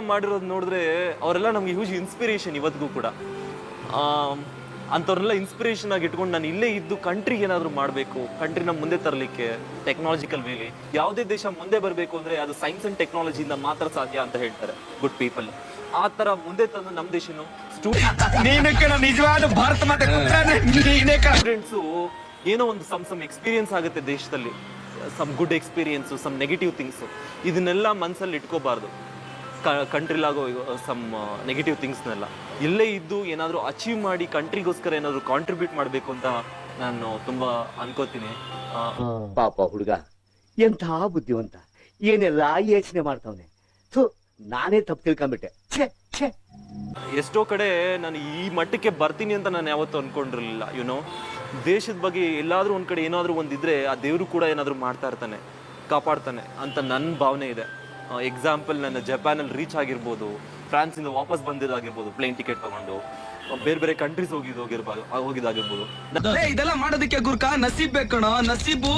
ಮಾಡಿರೋದು ನೋಡಿದ್ರೆ ಅವರೆಲ್ಲ ನಮ್ಗೆ ಹ್ಯೂಜ್ ಇನ್ಸ್ಪಿರೇಷನ್ ಇವತ್ತಿಗೂ ಕೂಡ. ಅಂಥವ್ರನ್ನೆಲ್ಲ ಇನ್ಸ್ಪಿರೇಷನ್ ಆಗಿ ಇಟ್ಕೊಂಡು ನಾನು ಇಲ್ಲೇ ಇದ್ದು ಕಂಟ್ರಿಗೆ ಏನಾದರೂ ಮಾಡಬೇಕು ಕಂಟ್ರಿನ ಮುಂದೆ ತರಲಿಕ್ಕೆ ಟೆಕ್ನಾಲಜಿಕಲ್ ವೇಲಿ ಯಾವುದೇ ದೇಶ ಮುಂದೆ ಬರಬೇಕು ಅಂದ್ರೆ ಅದು ಸೈನ್ಸ್ ಅಂಡ್ ಟೆಕ್ನಾಲಜಿಯಿಂದ ಮಾತ್ರ ಸಾಧ್ಯ ಅಂತ ಹೇಳ್ತಾರೆ ಗುಡ್ ಪೀಪಲ್ ಆ ತರ ಮುಂದೆ ತಂದು ನಮ್ಮ ದೇಶನು ನಿಜವಾದ ಭಾರತ ಸ್ಟೂಡೆಂಟ್ಸು ಏನೋ ಒಂದು ಸಮ್ ಸಮ್ ಎಕ್ಸ್ಪೀರಿಯನ್ಸ್ ಆಗುತ್ತೆ ದೇಶದಲ್ಲಿ some good experience some negative things ಇದನ್ನೆಲ್ಲ ಮನಸ್ಸಲ್ಲಿ ಇಟ್ಕೋಬಾರ್ದು. ಕಂಟ್ರಿಲಾಗೋ ಸಮ್ ನೆಗೆಟಿವ್ ಥಿಂಗ್ಸ್ನೆಲ್ಲ ಇಲ್ಲೇ ಇದ್ದು ಏನಾದರೂ ಅಚೀವ್ ಮಾಡಿ ಕಂಟ್ರಿಗೋಸ್ಕರ ಏನಾದರೂ ಕಾಂಟ್ರಿಬ್ಯೂಟ್ ಮಾಡಬೇಕು ಅಂತ ನಾನು ತುಂಬ ಅನ್ಕೋತೀನಿ. ಪಾಪ ಹುಡುಗ ಎಂಥ ಬುದ್ಧಿವಂತ. ಏನೆಲ್ಲ ಯೋಚನೆ ಮಾಡ್ತಾವನೆ. ಸೊ ನಾನೇ ತಪ್ಪು ತಿಳ್ಕೊಂಬಿಟ್ಟೆ. ಛೇ ಛೇ. ಎಷ್ಟೋ ಕಡೆ ನಾನು ಈ ಮಟ್ಟಕ್ಕೆ ಬರ್ತೀನಿ ಅಂತ ನಾನು ಯಾವತ್ತೂ ಅನ್ಕೊಂಡಿರಲಿಲ್ಲ ಯುನೋ ದೇಶದ ಬಗ್ಗೆ ಎಲ್ಲಾದರೂ ಒಂದು ಕಡೆ ಏನಾದರೂ ಒಂದಿದ್ರೆ ಆ ದೇವರು ಕೂಡ ಏನಾದರೂ ಮಾಡ್ತಾ ಇರ್ತಾನೆ ಕಾಪಾಡ್ತಾನೆ ಅಂತ ನನ್ನ ಭಾವನೆ ಇದೆ. ಎಕ್ಸಾಂಪಲ್ ನನ್ನ ಜಪಾನಲ್ಲಿ ರೀಚ್ ಆಗಿರ್ಬೋದು, ಫ್ರಾನ್ಸಿಂದ ವಾಪಸ್ ಬಂದಿದ್ದಾಗಿರ್ಬೋದು ಪ್ಲೇನ್ ಟಿಕೆಟ್ ತಗೊಂಡು. ಬೇರೆ ಬೇರೆ ಕಂಟ್ರೀಸ್ ಹೋಗಿದ್ದು ಹೋಗಿರ್ಬೋದು ಹೋಗಿದ್ದಾಗಿರ್ಬೋದು. ಇದೆಲ್ಲ ಮಾಡೋದಕ್ಕೆ ಗುರ್ಕಾ? ನಸೀಬ್ ಬೇಕಣ ನಸೀಬು!